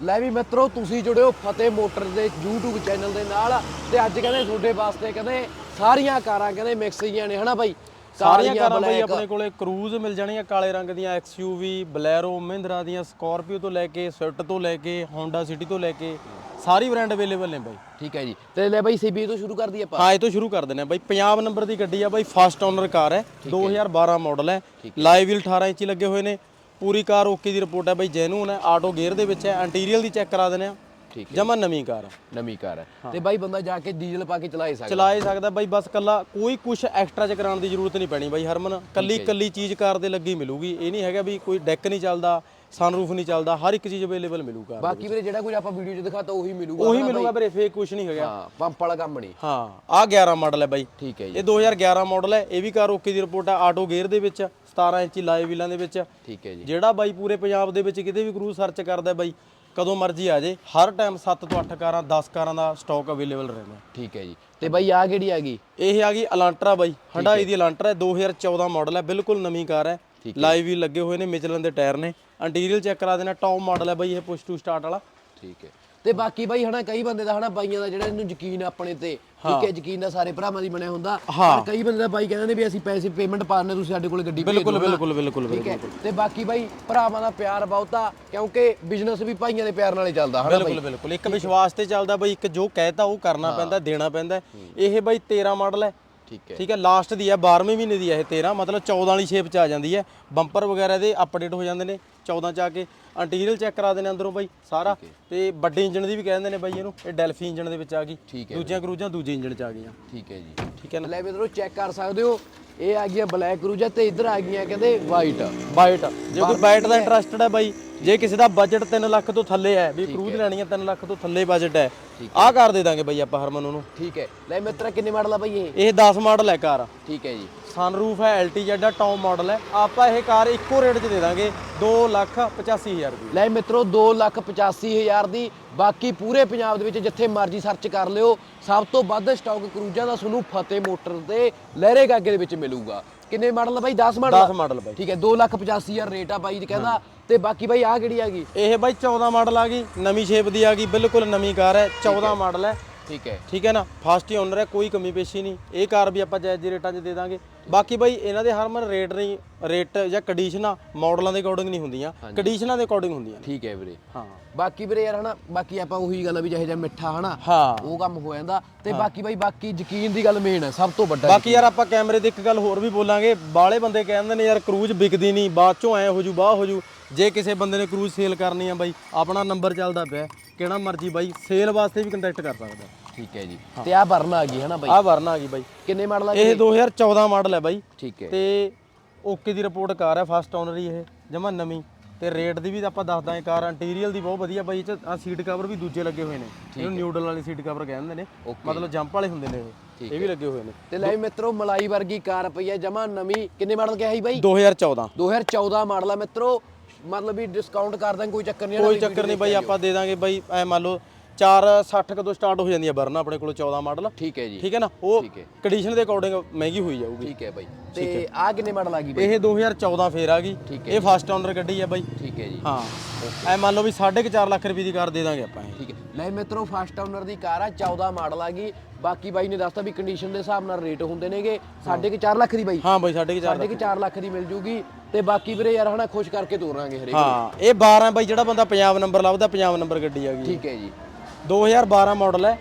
ਲੈ ਵੀ ਮਿੱਤਰੋ ਤੁਸੀਂ ਜੁੜਿਓ ਫਤਿਹ ਮੋਟਰ ਦੇ YouTube ਚੈਨਲ ਦੇ ਨਾਲ ਤੇ ਅੱਜ ਕਹਿੰਦੇ ਤੁਹਾਡੇ ਵਾਸਤੇ ਕਹਿੰਦੇ ਸਾਰੀਆਂ ਕਾਰਾਂ ਕਹਿੰਦੇ ਮਿਕਸ ਜੀਆਂ ਨੇ ਹਨਾ ਬਾਈ? ਸਾਰੀਆਂ ਕਾਰਾਂ ਬਈ ਆਪਣੇ ਕੋਲੇ ਕਰੂਜ਼ ਮਿਲ ਜਾਣੀਆਂ ਕਾਲੇ ਰੰਗ ਦੀਆਂ ਐਕਸਯੂਵੀ ਬਲੈਰੋ ਮਹਿੰਦਰਾ ਦੀਆਂ ਸਕਾਰਪੀਓ ਤੋਂ ਲੈ ਕੇ ਸਵਿਫਟ ਤੋਂ ਲੈ ਕੇ ਹੋਂਡਾ ਸਿਟੀ ਤੋਂ ਲੈ ਕੇ ਸਾਰੀ ਬ੍ਰਾਂਡ ਅਵੇਲੇਬਲ ਨੇ ਬਾਈ। ਠੀਕ ਹੈ ਜੀ। ਤੇ ਲੈ ਬਾਈ ਸੀਬੀ ਤੋਂ ਸ਼ੁਰੂ ਕਰ ਦਈਏ ਆਪਾਂ? ਹਾਂ ਇਹ ਤੋਂ ਸ਼ੁਰੂ ਕਰ ਦਿੰਦੇ ਆ ਬਾਈ। ਪੰਜਾਬ ਨੰਬਰ ਦੀ ਗੱਡੀ ਆ ਬਾਈ ਫਸਟ ਓਨਰ ਕਾਰ ਹੈ 2012 ਮਾਡਲ ਹੈ। ਲਾਈਵ ਵੀਲ 18 ਇੰਚੀ ਲੱਗੇ ਹੋਏ ਨੇ ਪੂਰੀ ਕਾਰ ਓਕੇ ਦੀ ਰਿਪੋਰਟ ਹੈ ਬਾਈ ਜੈਨੂਨ ਹੈ ਆਟੋ ਗੇਅਰ ਦੇ ਵਿੱਚ ਹੈ ਇੰਟੀਰੀਅਰ ਦੀ ਚੈੱਕ ਕਰਾ ਦਿੰਦੇ ਆ ਠੀਕ ਜਮਾ ਨਵੀਂ ਕਾਰ ਆ ਨਵੀਂ ਕਾਰ ਹੈ। ਤੇ ਬਾਈ ਬੰਦਾ ਜਾ ਕੇ ਡੀਜ਼ਲ ਪਾ ਕੇ ਚਲਾਏ ਸਕਦਾ। ਚਲਾ ਹੀ ਸਕਦਾ ਬਾਈ ਬਸ ਕੱਲਾ ਕੋਈ ਕੁਝ ਐਕਸਟਰਾ ਚ ਕਰਾਉਣ ਦੀ ਜ਼ਰੂਰਤ ਨਹੀਂ ਪੈਣੀ ਬਾਈ ਹਰਮਨ। ਕੱਲੀ ਕੱਲੀ ਚੀਜ਼ ਕਾਰ ਦੇ ਲੱਗੀ ਮਿਲੂਗੀ। ਇਹ ਨਹੀਂ ਹੈਗਾ ਵੀ ਕੋਈ ਡੈਕ ਨਹੀਂ ਚੱਲਦਾ ਸਨਰੂਫ ਨਹੀਂ ਚੱਲਦਾ ਹਰ ਇੱਕ ਚੀਜ਼ ਅਵੇਲੇਬਲ ਮਿਲੂਗਾ ਬਾਕੀ ਵੀਰੇ ਜਿਹੜਾ ਕੁਝ ਆਪਾਂ ਵੀਡੀਓ 'ਚ ਦਿਖਾਤਾ ਉਹੀ ਮਿਲੂਗਾ ਉਹੀ ਮਿਲੂਗਾ ਵੀਰੇ ਫੇਕ ਕੁਝ ਨਹੀਂ ਹੈਗਾ। ਹਾਂ ਪੰਪ ਵਾਲਾ ਕੰਮ ਨਹੀਂ। ਹਾਂ ਆ 11 ਮਾਡਲ ਹੈ ਬਾਈ। ਠੀਕ ਹੈ ਜੀ। ਇਹ 2011 ਮਾਡਲ ਹੈ ਇਹ ਵੀ ਕਾਰ ਓਕੇ ਦੀ ਰਿਪੋਰਟ ਹੈ ਆਟੋ ਗੇਅਰ ਦੇ ਵਿੱਚ 17 ਇੰਚੀ ਲਾਈਵ ਵੀਲਾਂ ਦੇ ਵਿੱਚ। ਠੀਕ ਹੈ ਜੀ। ਜਿਹੜਾ ਬਾਈ ਪੂਰੇ ਪੰਜਾਬ ਦੇ ਵਿੱਚ ਕਿਤੇ ਵੀ ਕਰੂਜ਼ ਸਰਚ ਕਰਦਾ ਬਾਈ ਕਦੋਂ ਮਰਜ਼ੀ ਆ ਜੇ ਹਰ ਟਾਈਮ 7 ਤੋਂ 8 ਕਾਰਾਂ 10 ਕਾਰਾਂ ਦਾ ਸਟਾਕ ਅਵੇਲੇਬਲ ਰਹਿੰਦਾ ਠੀਕ ਹੈ ਜੀ। ਤੇ ਬਾਈ ਆ ਕਿਹੜੀ ਆ ਗਈ? ਇਹ ਆ ਗਈ ਅਲਾਂਟਰਾ ਬਾਈ ਹੰਡਾਈ ਦੀ ਅਲਾਂਟਰਾ ਹੈ 2014 ਮਾਡਲ ਹੈ ਬਿਲਕੁਲ ਨਵੀਂ ਕਾਰ ਹੈ। ਲਾਈਵ ਵੀ ਲੱਗੇ ਹੋਏ ਨੇ ਮਿਚਲਨ ਦੇ ਟਾਇਰ ਨੇ। ਇੰਟੀਰੀਅਰ ਚੈੱਕ ਕਰਾ ਦੇਣਾ ਟੌਪ ਮਾਡਲ ਹੈ ਬਾਈ ਇਹ ਪੁਸ਼ ਟੂ ਸਟਾਰਟ ਵਾਲਾ। ਠੀਕ ਹੈ। ਤੇ ਬਾਕੀ ਬਾਈ ਹਨਾ ਕਈ ਬੰਦੇ ਦਾ ਹਨਾ ਬਾਈਆਂ ਦਾ ਜਿਹੜਾ ਇਹਨੂੰ ਯਕੀਨ ਆਪਣੇ ਤੇ ਠੀਕ ਹੈ ਯਕੀਨ ਦਾ ਸਾਰੇ ਭਰਾਵਾਂ ਦੀ ਬਣਿਆ ਹੁੰਦਾ। ਪਰ ਕਈ ਬੰਦੇ ਦਾ ਬਾਈ ਕਹਿੰਦੇ ਨੇ ਵੀ ਅਸੀਂ ਪੈਸੇ ਪੇਮੈਂਟ ਪਾਣੇ ਤੁਸੀਂ ਸਾਡੇ ਕੋਲ ਗੱਡੀ ਬਿਲਕੁਲ। ਬਿਲਕੁਲ ਬਿਲਕੁਲ ਠੀਕ ਹੈ। ਤੇ ਬਾਕੀ ਬਾਈ ਭਰਾਵਾਂ ਦਾ ਪਿਆਰ ਬਹੁਤਾ ਕਿਉਂਕਿ ਬਿਜ਼ਨਸ ਵੀ ਭਾਈਆਂ ਦੇ ਪਿਆਰ ਨਾਲ ਹੀ ਚੱਲਦਾ ਹਨਾ ਬਾਈ। ਬਿਲਕੁਲ। ਬਿਲਕੁਲ ਇੱਕ ਵਿਸ਼ਵਾਸ ਤੇ ਚੱਲਦਾ ਬਾਈ ਇੱਕ ਜੋ ਕਹਿਤਾ ਉਹ ਕਰਨਾ ਪੈਂਦਾ ਦੇਣਾ ਪੈਂਦਾ। ਇਹ ਬਾਈ 13 ਮਾਡਲ ਹੈ। ਠੀਕ ਹੈ। ਠੀਕ ਹੈ ਲਾਸਟ ਦੀ ਹੈ 12ਵੇਂ ਮਹੀਨੇ ਦੀ ਹੈ ਇਹ 13 ਮਤਲਬ 14 ਵਾਲੀ ਸ਼ੇਪ ਚ ਆ ਜਾਂਦੀ ਹੈ। ਬੰਪਰ ਵਗੈਰਾ ਦੇ ਅਪਡੇਟ ਹੋ ਜਾਂਦੇ ਨੇ। 14 ਚ ਆ ਕੇ ਇੰਟੀਰੀਅਰ ਚੈੱਕ ਕਰਾ ਦੇਣੇ ਅੰਦਰੋਂ ਬਾਈ ਸਾਰਾ ਤੇ ਵੱਡੇ ਇੰਜਨ ਦੀ ਵੀ ਕਹਿੰਦੇ ਨੇ ਬਾਈ ਇਹਨੂੰ ਇਹ ਡੈਲਫੀ ਇੰਜਨ ਦੇ ਵਿੱਚ ਆ ਗਈ। ਦੂਜੀਆਂ ਕਰੂਜ਼ਾਂ ਦੂਜੇ ਇੰਜਨ ਚ ਆ ਗਈਆਂ। ਠੀਕ ਹੈ ਜੀ। ਠੀਕ ਹੈ ਨਾ? ਲੈ ਮਿੱਤਰੋ ਚੈੱਕ ਕਰ ਸਕਦੇ ਹੋ ਇਹ ਆ ਗਈਆਂ ਬਲੈਕ ਕਰੂਜ਼ਰ ਤੇ ਇੱਧਰ ਆ ਗਈਆਂ ਕਹਿੰਦੇ ਵਾਈਟ ਬਾਈਟ ਜੇ ਕੋਈ ਬਾਈਟ ਦਾ ਇੰਟਰਸਟਡ ਹੈ ਬਾਈ ਜੇ ਕਿਸੇ ਦਾ ਬਜਟ 3 ਲੱਖ ਤੋਂ ਥੱਲੇ ਹੈ ਵੀ ਕਰੂਜ਼ ਲੈਣੀ ਹੈ 3 ਲੱਖ ਤੋਂ ਥੱਲੇ ਬਜਟ ਹੈ ਆਹ ਕਰ ਦੇ ਦਾਂਗੇ ਬਾਈ ਆਪਾਂ ਹਰਮਨ ਉਹਨੂੰ। ਠੀਕ ਹੈ। ਲੈ ਮਿੱਤਰਾ ਕਿੰਨੇ ਮਾਡਲ ਆ ਬਾਈ ਇਹ? ਇਹ 10 ਮਾਡਲ ਹੈ ਕਾਰ। ਠੀਕ ਹੈ ਜੀ। ਸਨਰੂਫ ਹੈ LTZ ਦਾ ਟੌਪ ਮਾਡਲ ਹੈ। ਆਪਾਂ ਇਹ ਕਾਰ ਇੱਕੋ ਰੇਟ 'ਚ ਦੇ ਦਾਂਗੇ 285000 ਰੁਪਏ ਲੈ ਮਿੱਤਰੋ 285000 ਦੀ। ਬਾਕੀ ਪੂਰੇ ਪੰਜਾਬ ਦੇ ਵਿੱਚ ਜਿੱਥੇ ਮਰਜ਼ੀ ਸਰਚ ਕਰ ਲਿਓ ਸਭ ਤੋਂ ਵੱਧ ਸਟਾਕ ਕਰੂਜ਼ਾਂ ਦਾ ਤੁਹਾਨੂੰ ਫਤਿਹ ਮੋਟਰ ਤੇ ਲਹਿਰੇ ਗਾਗੇ ਦੇ ਵਿੱਚ ਮਿਲੂਗਾ। ਕਿੰਨੇ ਮਾਡਲ ਆ ਬਾਈ? 10 ਮਾਡਲ 10 ਮਾਡਲ ਬਾਈ। ਠੀਕ ਹੈ 285000 ਰੇਟ ਆ ਬਾਈ ਜੀ ਕਹਿੰਦਾ। ਤੇ ਬਾਕੀ ਬਾਈ ਆ ਕਿਹੜੀ ਆ ਗਈ? ਇਹ ਬਾਈ 14 ਮਾਡਲ ਆ ਗਈ ਨਵੀਂ ਸ਼ੇਪ ਦੀ ਆ ਗਈ ਬਿਲਕੁਲ ਨਵੀਂ ਕਾਰ ਹੈ 14 ਮਾਡਲ ਹੈ। ਠੀਕ ਹੈ। ਠੀਕ ਹੈ ਨਾ? ਫਸਟ ਹੀ ਓਨਰ ਹੈ ਕੋਈ ਕਮੀ ਪੇਸ਼ੀ ਨਹੀਂ। ਇਹ ਕਾਰ ਵੀ ਆਪਾਂ ਜਾਇਜ਼ ਰੇਟਾਂ 'ਚ ਦੇ ਦਾਂਗੇ। ਬਾਕੀ ਬਾਈ ਇਹਨਾਂ ਦੇ ਹਰਮਨ ਰੇਟ ਨਹੀਂ ਰੇਟ ਜਾਂ ਕੰਡੀਸ਼ਨਾਂ ਮਾਡਲਾਂ ਦੇ ਅਕੋਰਡਿੰਗ ਨਹੀਂ ਹੁੰਦੀਆਂ। ਕੰਡੀਸ਼ਨਾਂ ਦੇ ਅਕੋਰਡਿੰਗ ਹੁੰਦੀਆਂ ਠੀਕ ਹੈ ਵੀਰੇ। ਹਾਂ। ਬਾਕੀ ਵੀਰੇ ਯਾਰ ਹਨਾ ਬਾਕੀ ਆਪਾਂ ਉਹੀ ਗੱਲ ਆ ਵੀ ਜਿਹੇ ਜਿਹਾ ਮਿੱਠਾ ਹਨਾ ਹਾਂ। ਉਹ ਕੰਮ ਹੋ ਜਾਂਦਾ। ਤੇ ਬਾਕੀ ਬਾਈ ਬਾਕੀ ਯਕੀਨ ਦੀ ਗੱਲ ਮੇਨ ਹੈ ਸਭ ਤੋਂ ਵੱਡਾ ਬਾਕੀ ਯਾਰ ਆਪਾਂ ਕੈਮਰੇ ਤੇ ਇੱਕ ਗੱਲ ਹੋਰ ਵੀ ਬੋਲਾਂਗੇ। ਬਾਲੇ ਬੰਦੇ ਕਹਿੰਦੇ ਨੇ ਯਾਰ ਕਰੂਜ਼ ਵਿਕਦੀ ਨਹੀਂ ਬਾਅਦ ਚੋਂ ਐ ਹੋ ਜੂ ਬਾਹ ਹੋ ਜੂ। ਜੇ ਕਿਸੇ ਬੰਦੇ ਨੇ ਕਰੂਜ਼ ਸੇਲ ਕਰਨੀ ਆ ਬਾਈ ਆਪਣਾ ਨੰਬਰ ਚੱਲਦਾ ਪਿਆ। ਕਿਹੜਾ ਮਰਜ਼ੀ ਬਾਈ ਸੇਲ ਵਾਸਤੇ ਵੀ ਕੰਟੈਕਟ ਕਰ ਸਕਦਾ। ਠੀਕ ਹੈ ਜੀ। ਤੇ ਆ ਵਰਨ ਆ ਗਈ ਹਨਾ ਬਾਈ? ਆਹ ਵਰਨਾ ਆ ਗਈ ਬਾਈ। ਕਿੰਨੇ ਮਾਡਲ ਆ ਇਹ 2014 ਮਾਡਲ ਹੈ ਬਾਈ। ਠੀਕ ਹੈ। ਤੇ ਓਕੇ ਦੀ ਰਿਪੋਰਟ ਕਾਰ ਹੈ ਫਸਟ ਓਨਰ ਹੀ ਇਹ ਜਮਾ ਨਵੀਂ। ਤੇ ਰੇਟ ਦੀ ਵੀ ਆਪਾਂ ਦੱਸ ਦਾਂਗੇ ਕਾਰ ਇੰਟੀਰੀਅਰ ਦੀ ਬਹੁਤ ਵਧੀਆ ਬਾਈ ਇਹ ਚ ਆ ਸੀਟ ਕਵਰ ਵੀ ਦੂਜੇ ਲੱਗੇ ਹੋਏ ਨੇ। ਇਹਨੂੰ ਨਿਊਡਲ ਵਾਲੀ ਸੀਟ ਕਵਰ ਕਹਿੰਦੇ ਨੇ। ਮਤਲਬ ਜੰਪ ਵਾਲੇ ਹੁੰਦੇ ਨੇ ਇਹ। ਇਹ ਵੀ ਲੱਗੇ ਹੋਏ ਨੇ। ਤੇ ਲੈ ਮਿੱਤਰੋ ਮਲਾਈ ਵਰਗੀ ਕਾਰ ਪਈ ਹੈ ਜਮਾ ਨਵੀਂ। ਕਿੰਨੇ ਮਾਡਲ ਕਿਹਾ ਸੀ ਬਾਈ? 2014 2014 ਮਾਡਲ ਆ ਮਿੱਤਰੋ। ਮਤਲਬ ਵੀ ਡਿਸਕਾਊਂਟ ਕਰ ਦਾਂਗੇ ਕੋਈ ਚੱਕਰ ਨਹੀਂ ਕੋਈ ਚੱਕਰ ਨਹੀਂ ਬਾਈ ਆਪਾਂ ਦੇ ਦਾਂਗੇ ਬਾਈ ਐ ਮੰਨ ਲਓ 460 ਕਦੋਂ ਸਟਾਰਟ ਹੋ ਜਾਂਦੀ ਹੈ ਬਰਨਾ ਆਪਣੇ ਕੋਲ 14 ਮਾਡਲ ਠੀਕ ਹੈ ਜੀ। ਠੀਕ ਹੈ ਨਾ? ਉਹ। ਕੰਡੀਸ਼ਨ ਦੇ ਅਕੋਰਡਿੰਗ ਮਹਿੰਗੀ ਹੋਈ ਜਾਊਗੀ। ਠੀਕ ਹੈ ਬਾਈ। ਤੇ ਆ ਕਿੰਨੇ ਮਾਡਲ ਆ ਗਈ ਬਾਈ? ਇਹ 2014 ਫੇਰ ਆ ਗਈ। ਇਹ ਫਸਟ ਓਨਰ ਗੱਡੀ ਹੈ ਬਾਈ। ਠੀਕ ਹੈ ਜੀ। ਹਾਂ। ਐ ਮੰਨ ਲਓ ਵੀ 4.5 ਲੱਖ ਰੁਪਏ ਦੀ ਕਾਰ ਦੇ ਦਾਂਗੇ ਆਪਾਂ ਠੀਕ ਹੈ। ਲੈ ਮਿੱਤਰੋ ਫਸਟ ਓਨਰ ਦੀ ਕਾਰ ਆ 14 ਮਾਡਲ ਆ ਗਈ। ਬਾਕੀ ਬਾਈ ਨੇ ਦੱਸਤਾ ਵੀ ਕੰਡੀਸ਼ਨ ਦੇ ਹਿਸਾਬ ਨਾਲ ਰੇਟ ਹੁੰਦੇ ਨੇਗੇ। 4.5 ਲੱਖ ਦੀ ਬਾਈ। ਹਾਂ ਬਾਈ 4.5 4.5 ਲੱਖ ਦੀ। ਮਿਲ ਜੂਗੀ। ਤੇ ਬਾਕੀ ਵੀਰੇ ਯਾਰ ਹਨਾ ਖੁਸ਼ ਕਰਕੇ ਤੋਰਾਂਗੇ ਹਰੇਕ ਹਾਂ ਇਹ 12 ਬਾਈ ਜਿਹੜਾ ਬੰਦਾ ਪੰਜਾਬ ਨੰਬਰ ਲੱਭਦਾ ਪੰਜਾਬ ਨੰਬਰ ਗੱਡੀ ਆ ਗਈ। ਠੀਕ ਹੈ ਜੀ। 2012 ਮਾਡਲ ਹੈ।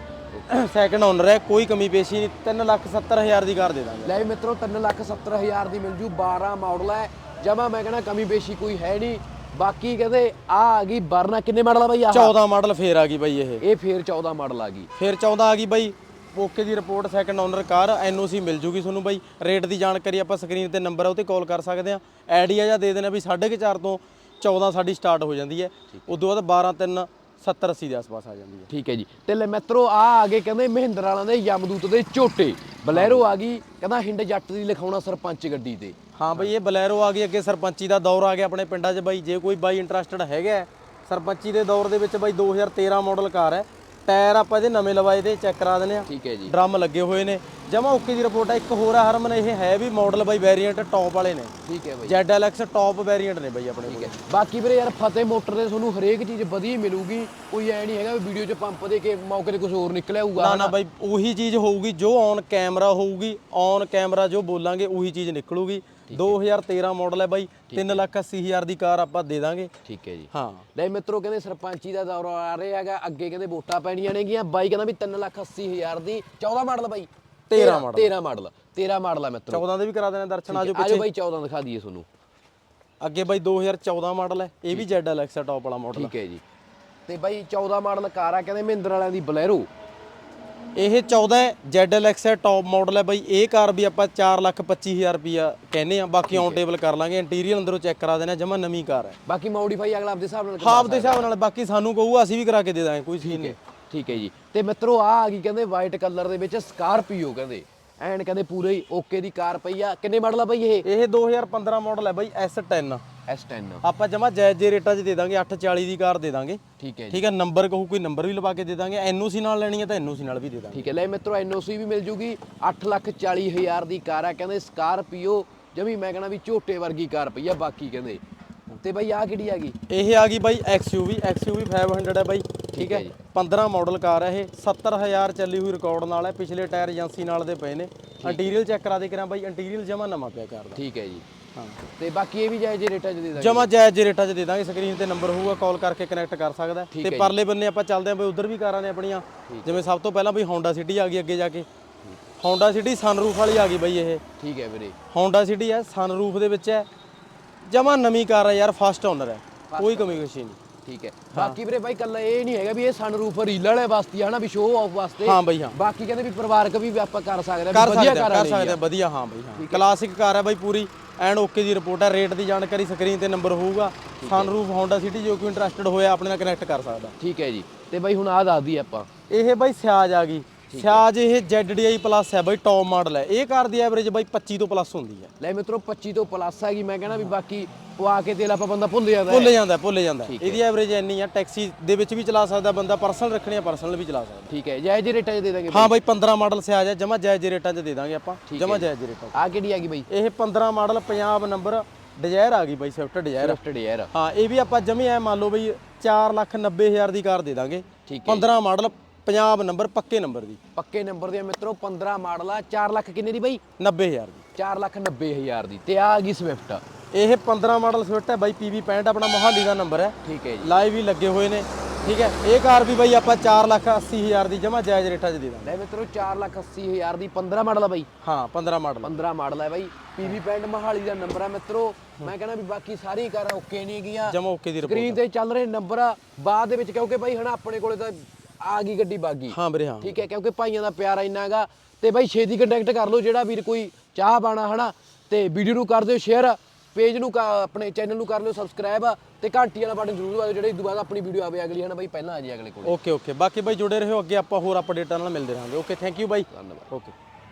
ਸੈਕੰਡ ਓਨਰ ਹੈ ਕੋਈ ਕਮੀ ਪੇਸ਼ੀ ਨਹੀਂ। 370000 ਦੀ ਕਾਰ ਦੇ ਦਾਂਗੇ। ਲੈ ਮਿੱਤਰੋ 370000 ਦੀ ਮਿਲ ਜੂ। 12 ਮਾਡਲ ਹੈ। ਜਮਾ ਮੈਂ ਕਹਿੰਦਾ ਕਮੀ ਬੇਸ਼ੀ ਕੋਈ ਹੈ ਨਹੀਂ। ਬਾਕੀ ਕਹਿੰਦੇ ਆ ਆ ਗਈ ਵਰਨਾ ਕਿੰਨੇ ਮਾਡਲ ਆ ਬਾਈ ਆ 14 ਮਾਡਲ ਫੇਰ ਆ ਗਈ ਬਾਈ ਇਹ। ਇਹ ਫੇਰ 14 ਮਾਡਲ ਆ ਗਈ। ਫਿਰ 14 ਆ ਗਈ ਬਾਈ। ਓਕੇ ਦੀ report second owner car NOC ਮਿਲ ਜੂਗੀ ਤੁਹਾਨੂੰ ਬਾਈ। ਰੇਟ ਦੀ ਜਾਣਕਾਰੀ ਆਪਾਂ ਸਕਰੀਨ ਤੇ ਨੰਬਰ ਆ ਉਹ ਤੇ ਕਾਲ ਕਰ ਸਕਦੇ ਆ। ਆਈਡੀਆ ਜਾਂ ਦੇ ਦੇਣਾ ਵੀ 4.5 ਤੋਂ 14 ਸਾਡੀ ਸਟਾਰਟ ਹੋ ਜਾਂਦੀ ਹੈ। ਉਦੋਂ ਬਾਅਦ 12 3 70 80 ਦੇ ਆਸ-ਪਾਸ ਆ ਜਾਂਦੀ ਹੈ। ਠੀਕ ਹੈ ਜੀ। ਤੇ ਲੈ ਮਿੱਤਰੋ ਆ ਆ ਗਏ ਕਹਿੰਦੇ ਮਹਿੰਦਰ ਵਾਲਿਆਂ ਦੇ ਯਮਦੂਤ ਦੇ ਝੋਟੇ। ਬਲੈਰੋ ਆ ਗਈ ਕਹਿੰਦਾ ਹਿੰਡ ਜੱਟ ਦੀ ਲਿਖਾਉਣਾ ਸਰਪੰਚ ਗੱਡੀ ਤੇ। ਹਾਂ ਬਈ ਇਹ ਬਲੈਰੋ ਆ ਗਈ ਅੱਗੇ ਸਰਪੰਚੀ ਦਾ ਦੌਰ ਆ ਗਿਆ ਆਪਣੇ ਪਿੰਡਾਂ 'ਚ ਬਾਈ ਜੇ ਕੋਈ ਬਾਈ ਇੰਟਰਸਟਡ ਹੈਗਾ ਸਰਪੰਚੀ ਦੇ ਦੌਰ ਦੇ ਵਿੱਚ ਬਾਈ 2013 ਮਾਡਲ ਕਾਰ ਹੈ। ਟਾਇਰ ਆਪਾਂ ਇਹਦੇ ਨਵੇਂ ਲਵਾਏ ਤੇ ਚੈੱਕ ਕਰਾ ਦਿੰਦੇ ਆ ਠੀਕ ਹੈ ਜੀ। ਡਰਮ ਲੱਗੇ ਹੋਏ ਨੇ। ਜਮਾ ਓਕੇ ਦੀ ਰਿਪੋਰਟ ਆ। ਇੱਕ ਹੋਰ ਆ ਹਰਮਨ ਇਹ ਹੈ ਵੀ ਮਾਡਲ ਬਾਈ ਵੇਰੀਐਂਟ ਟੌਪ ਵਾਲੇ ਨੇ। ਠੀਕ ਹੈ ਬਾਈ। ZLX ਟੌਪ ਵੇਰੀਐਂਟ ਨੇ ਬਾਈ ਆਪਣੇ ਕੋਲ। ਬਾਕੀ ਵੀਰੇ ਯਾਰ ਫਤਿਹ ਮੋਟਰ ਦੇ ਤੁਹਾਨੂੰ ਹਰੇਕ ਚੀਜ਼ ਵਧੀਆ ਮਿਲੂਗੀ। ਕੋਈ ਐ ਨਹੀਂ ਹੈਗਾ ਵੀ ਵੀਡੀਓ 'ਚ ਪੰਪ ਦੇ ਕੇ ਮੌਕੇ ਤੇ ਕੁਝ ਹੋਰ ਨਿਕਲਿਆ ਹੋਊਗਾ ਨਾ ਨਾ ਬਾਈ ਉਹੀ ਚੀਜ਼ ਹੋਊਗੀ ਜੋ ਔਨ ਕੈਮਰਾ ਹੋਊਗੀ ਔਨ ਕੈਮਰਾ ਜੋ ਬੋਲਾਂਗੇ ਉਹੀ ਚੀਜ਼ ਨਿਕਲੂਗੀ। 2013 ਮਾਡਲ ਹੈ ਬਾਈ 380000 ਦੀ ਕਾਰ ਆਪਾਂ ਦੇ ਦਾਂਗੇ। ਠੀਕ ਹੈ ਜੀ। ਹਾਂ। ਲੈ ਮਿੱਤਰੋ ਕਹਿੰਦੇ ਸਰਪੰਚੀ ਦਾ ਦੌਰ ਆ ਰਿਹਾ ਹੈਗਾ। ਅੱਗੇ ਕਹਿੰਦੇ ਵੋਟਾਂ ਪੈਣੀਆਂ ਨੇਗੀਆਂ। ਬਾਈ ਕਹਿੰਦਾ ਵੀ 380000 ਦੀ 14 ਮਾਡਲ ਬਾਈ। 13 ਮਾਡਲ 13 ਮਾਡਲ 13 ਮਾਡਲ ਆ ਮਿੱਤਰੋ। 14 ਦੇ ਵੀ ਕਰਾ ਦੇਣੇ ਦਰਸ਼ਨ ਆਜੋ ਆਜੋ ਬਾਈ 14 ਦਿਖਾ ਦਈਏ ਤੁਹਾਨੂੰ। ਅੱਗੇ ਬਾਈ 2014 ਮਾਡਲ ਹੈ। ਇਹ ਵੀ ZLX ਟੌਪ ਵਾਲਾ ਮਾਡਲ ਠੀਕ ਹੈ ਜੀ। ਤੇ ਬਾਈ 14 ਮਾਡਲ ਕਾਰ ਆ ਕਹਿੰਦੇ ਮਹਿੰਦਰ ਵਾਲਿਆਂ ਦੀ ਬਲੈਰੋ। ਇਹ 14 ZLX ਹੈ ਟੌਪ ਮਾਡਲ ਹੈ ਬਾਈ। ਇਹ ਕਾਰ ਵੀ ਆਪਾਂ 425000 ਰੁਪਿਆ ਕਹਿੰਨੇ ਆ ਬਾਕੀ ਔਨ ਟੇਬਲ ਕਰ ਲਾਂਗੇ। ਇੰਟੀਰੀਅਰ ਅੰਦਰੋਂ ਚੈੱਕ ਕਰਾ ਦੇਣਾ ਜਮਾ ਨਵੀਂ ਕਾਰ ਹੈ। ਬਾਕੀ ਮੋਡੀਫਾਈ ਅਗਲਾ ਆਪਦੇ ਹਿਸਾਬ ਨਾਲ ਹਾਫ ਦੇ ਹਿਸਾਬ ਨਾਲ। ਬਾਕੀ ਸਾਨੂੰ ਕਹੂਗਾ ਅਸੀਂ ਵੀ ਕਰਾ ਕੇ ਦੇ ਦਾਂਗੇ ਕੋਈ ਸੀਨ ਨਹੀਂ। ਠੀਕ ਹੈ ਜੀ। ਤੇ ਮਿੱਤਰੋ ਆ ਆ ਗਈ ਕਹਿੰਦੇ ਵਾਈਟ ਕਲਰ ਦੇ ਵਿੱਚ ਸਕਾਰਪੀਓ ਕਹਿੰਦੇ। ਐਨ ਕਹਿੰਦੇ ਪੂਰੇ ਓਕੇ ਦੀ ਕਾਰ ਪਈ ਆ। ਕਿੰਨੇ ਮਾਡਲ ਆ ਬਾਈ ਇਹ? ਇਹ 2015 ਮਾਡਲ ਹੈ ਬਾਈ S10 S10 ਆਪਾਂ ਜਮਾ ਜਾਇਜ਼ ਜੇ ਰੇਟਾਂ 'ਚ ਦੇ ਦਾਂਗੇ 840 ਦੀ ਕਾਰ ਦੇ ਦਾਂਗੇ। ਠੀਕ ਹੈ ਜੀ। ਠੀਕ ਹੈ ਨੰਬਰ ਕਹੂ ਕੋਈ ਨੰਬਰ ਵੀ ਲਵਾ ਕੇ ਦੇ ਦਾਂਗੇ ਐਨਓਸੀ ਨਾਲ ਲੈਣੀ ਹੈ ਤਾਂ ਐਨਓਸੀ ਨਾਲ ਵੀ ਦੇ ਦਾਂਗੇ। ਠੀਕ ਹੈ ਲੈ ਮਿੱਤਰੋ ਐਨਓਸੀ ਵੀ ਮਿਲ ਜੂਗੀ 840000 ਦੀ ਕਾਰ ਆ ਕਹਿੰਦੇ ਸਕਾਰਪੀਓ ਜਮੀ ਮੈਂ ਕਹਿੰਦਾ ਵੀ ਝੋਟੇ ਵਰਗੀ ਕਾਰ ਪਈ ਆ ਬਾਕੀ ਕਹਿੰਦੇ। ਤੇ ਬਾਈ ਆ ਕਿਹੜੀ ਆ ਗਈ? ਇਹ ਆ ਗਈ ਬਾਈ XUV XUV 500 ਹੈ ਬਾਈ ਠੀਕ ਹੈ। ਹੈ ਜੀ। 15 ਮਾਡਲ ਕਾਰ ਹੈ ਇਹ 70000 ਚੱਲੀ ਹੋਈ ਰਿਕਾਰਡ ਨਾਲ ਹੈ ਪਿਛਲੇ ਟਾਇਰ ਏਜੰਸੀ ਨਾਲ ਦੇ ਪਏ ਨੇ। ਇੰਟੀਰੀਅਰ ਚੈੱਕ ਕਰਾ ਦੇ ਕਰਾਂ ਬਾਈ ਇੰਟੀਰੀਅਰ ਜਮਾ ਨਵਾਂ ਪਿਆ ਕਾਰ ਦਾ। ਠੀਕ ਹੈ ਜੀ। ਤੇ ਬਾਕੀ ਇਹ ਵੀ ਜਾਇਜ਼ ਜੇ ਰੇਟਾਂ 'ਚ ਦੇ ਦਾਂਗੇ। ਜਮਾ ਜਾਇਜ਼ ਜੇ ਰੇਟਾਂ 'ਚ ਦੇ ਦਾਂਗੇ ਸਕਰੀਨ ਤੇ ਨੰਬਰ ਹੋਊਗਾ ਕਾਲ ਕਰਕੇ ਕਨੈਕਟ ਕਰ ਸਕਦਾ ਹੈ। ਤੇ। ਪਰਲੇ ਬੰਨੇ ਆਪਾਂ ਚੱਲਦੇ ਆਂ ਬਈ ਉਧਰ ਵੀ ਕਾਰਾਂ ਨੇ ਆਪਣੀਆਂ। ਜਿਵੇਂ ਸਭ ਤੋਂ ਪਹਿਲਾਂ ਬਈ Honda City ਆ ਗਈ ਅੱਗੇ ਜਾ ਕੇ। Honda City ਸਨਰੂਫ ਵਾਲੀ ਆ ਗਈ ਬਈ ਇਹ। ਠੀਕ ਹੈ ਵੀਰੇ। Honda City ਹੈ ਸਨਰੂਫ ਦੇ ਵਿੱਚ ਹੈ। ਜਮਾ ਨਵੀਂ ਕਾਰ ਹੈ ਯਾਰ ਫਸਟ ਓਨਰ ਹੈ। ਕੋਈ ਕਮੀ ਕੁਛ ਨਹੀਂ। ਠੀਕ ਹੈ। ਬਾਕੀ ਵੀਰੇ ਬਾਈ ਕੱਲਾ ਇਹ ਨਹੀਂ ਹੈਗਾ ਵੀ ਇਹ ਸਨਰੂਫ ਰੀਲ ਵਾਲੇ ਵਾਸਤੇ ਆ ਹਨਾ ਵੀ ਸ਼ੋਅ ਆਫ ਵਾਸਤੇ। ਹਾਂ ਬਈ ਹਾਂ। ਬਾਕੀ ਕਹਿੰਦੇ ਵੀ ਪਰਿਵਾਰਕ ਵੀ ਆਪਾਂ ਕਰ ਸਕਦੇ ਆ ਵਧੀਆ ਕਾਰਾਂ ਸਕਦੇ ਹਾਂ, ਵਧੀਆ ਹਾਂ ਬਈ ਹਾਂ। ਕਲਾਸਿਕ ਕਾਰ ਹੈ ਬਾਈ ਪੂਰੀ ਐਂਡ ਓਕੇ ਦੀ ਰਿਪੋਰਟ ਹੈ ਰੇਟ ਦੀ ਜਾਣਕਾਰੀ ਸਕਰੀਨ ਤੇ ਨੰਬਰ ਹੋਊਗਾ। ਸਨਰੂਫ Honda City ਜੋ ਕੋਈ ਇੰਟਰਸਟਿਡ ਹੋਇਆ ਆਪਣੇ ਨਾਲ ਕਨੈਕਟ ਕਰ ਸਕਦਾ। ਠੀਕ ਹੈ ਜੀ। ਤੇ ਬਾਈ ਹੁਣ ਆ ਦੱਸ ਦਈਏ ਆਪਾਂ। ਇਹ ਬਾਈ ਸਿਆਜ ਆ ਗਈ। ਸਿਆਜ ਇਹ ZDI ਪਲੱਸ ਹੈ ਬਾਈ ਟੌਪ ਮਾਡਲ ਹੈ। ਇਹ ਕਾਰ ਦੀ ਐਵਰੇਜ ਬਾਈ 25 ਤੋਂ ਪਲੱਸ ਹੁੰਦੀ ਹੈ। ਲੈ ਮਿੱਤਰੋ 25 ਤੋਂ ਪਲੱਸ ਹੈਗੀ ਮੈਂ ਕਹਿੰਦਾ ਵੀ ਬਾਕੀ ਪਵਾ ਕੇ ਤੇਲ ਆਪਾਂ ਬੰਦਾ ਭੁੱਲ ਜਾਂਦਾ। ਭੁੱਲ ਜਾਂਦਾ ਭੁੱਲ ਜਾਂਦਾ। ਇਹਦੀ ਐਵਰੇਜ ਇੰਨੀ ਆ ਟੈਕਸੀ ਦੇ ਵਿੱਚ ਵੀ ਚਲਾ ਸਕਦਾ ਬੰਦਾ ਪਰਸਨਲ ਰੱਖਣੀ ਆ ਪਰਸਨਲ ਵੀ ਚਲਾ ਸਕਦਾ। ਠੀਕ ਹੈ ਜਾਇਜ਼ ਰੇਟਾਂ 'ਚ ਦੇ ਦਾਂਗੇ ਹਾਂ ਬਾਈ। 15 ਮਾਡਲ ਸਿਆਜ ਹੈ ਜਮਾ ਜਾਇਜ਼ ਰੇਟਾਂ 'ਚ ਦੇ ਦਾਂਗੇ ਆਪਾਂ। ਜਮਾ ਜਾਇਜ਼ ਰੇਟਾਂ। ਆ ਕਿਹੜੀ ਹੈਗੀ ਬਾਈ? ਇਹ 15 ਮਾਡਲ ਪੰਜਾਬ ਨੰਬਰ ਡਿਜ਼ਾਇਰ ਆ ਗਈ ਬਾਈ ਸਵਿਫਟ ਡਿਜ਼ਾਇਰ ਸਵਿਫਟ ਯਾਰ ਹਾਂ ਇਹ ਵੀ ਆਪਾਂ ਜਮੀ ਐ ਮੰਨ ਲਓ ਬਈ 490000 ਦੀ ਕਾਰ ਦੇ ਦਾਂਗੇ। ਠੀਕ 15 ਮਾਡਲ ਪੰਜਾਬ ਨੰਬਰ ਪੱਕੇ ਨੰਬਰ ਦੀ। ਪੱਕੇ ਨੰਬਰ ਦੇ ਮਿੱਤਰੋ 15 ਮਾਡਲ ਆ 4 ਲੱਖ ਕਿੰਨੇ ਦੀ ਬਾਈ? 90000 ਦੀ। 4 ਲੱਖ 90 ਹਜ਼ਾਰ ਦੀ ਤੇ ਆ ਆ ਗਈ ਸਵਿਫਟ ਇਹ 15 ਮਾਡਲ ਸਵਿਫਟ ਹੈ ਬਾਈ PV 65 ਆਪਣਾ ਮੋਹਾਲੀ ਦਾ ਨੰਬਰ ਹੈ। ਠੀਕ ਹੈ ਜੀ। ਲਾਈਵ ਵੀ ਲੱਗੇ ਹੋਏ ਨੇ। ਠੀਕ ਹੈ ਇਹ ਕਾਰ ਵੀ ਬਾਈ ਆਪਾਂ 480000 ਦੀ ਜਮਾ ਜਾਇਜ਼ ਰੇਟਾਂ 'ਚ ਦੇ ਦਾਂਗੇ। ਲੈ ਮਿੱਤਰੋ 4 ਲੱਖ 80 ਹਜ਼ਾਰ ਦੀ 15 ਮਾਡਲ ਆ ਬਾਈ। ਹਾਂ 15 ਮਾਡਲ। 15 ਮਾਡਲ ਹੈ ਬਾਈ। ਪੀਵੀ ਪੈਂਟ ਮਹਾਲੀ ਦਾ ਨੰਬਰ ਹੈ ਮਿੱਤਰੋ। ਮੈਂ ਕਹਿੰਦਾ ਵੀ ਬਾਕੀ ਸਾਰੀ ਕਾਰਾਂ ਓਕੇ ਨਹੀਂ ਗਈਆਂ ਜਮਾ ਓਕੇ ਦੀ ਰਿਪੋਰਟ ਸਕਰੀਨ ਤੇ ਚੱਲ ਰਹੇ ਨੰਬਰ ਆ। ਬਾਅਦ ਦੇ ਵਿੱਚ ਕਿਉਂਕਿ ਬਾਈ ਹਨਾ ਆਪਣੇ ਕੋਲੇ ਤਾਂ ਆ ਗਈ ਗੱਡੀ ਬਾਗੀ। ਹਾਂ ਵੀਰੇ ਹਾਂ। ਠੀਕ ਹੈ ਕਿਉਂਕਿ ਭਾਈਆਂ ਦਾ ਪਿਆਰ ਇੰਨਾ ਹੈਗਾ ਤੇ ਬਾਈ ਛੇਤੀ ਕੰਟੈਕਟ ਕਰ ਲਓ ਜਿਹੜਾ ਵੀਰ ਕੋਈ ਚਾਹ ਪਾਣਾ ਹਨਾ? ਤੇ ਵੀਡੀਓ ਨੂੰ ਕਰ ਦਿਓ ਸ਼ੇਅਰ ਪੇਜ ਨੂੰ ਆਪਣੇ ਚੈਨਲ ਨੂੰ ਕਰ ਲਿਓ ਸਬਸਕ੍ਰਾਈਬ ਤੇ ਘੰਟੀ ਵਾਲਾ ਬਟਨ ਜ਼ਰੂਰ ਦਬਾਓ ਜਿਹੜੇ ਇਸ ਤੋਂ ਬਾਅਦ ਆਪਣੀ ਵੀਡੀਓ ਆਵੇ ਅਗਲੀ ਹਨਾ ਬਾਈ? ਪਹਿਲਾਂ ਆ ਜੇ ਅਗਲੇ ਕੋਲ। ਓਕੇ ਓਕੇ ਬਾਕੀ ਬਾਈ ਜੁੜੇ ਰਹੋ ਅੱਗੇ ਆਪਾਂ ਹੋਰ ਅਪਡੇਟਾਂ ਨਾਲ ਮਿਲਦੇ ਰਹਾਂਗੇ। ਓਕੇ ਥੈਂਕ ਯੂ ਬਾਈ। ਧੰਨਵਾਦ। ਓਕੇ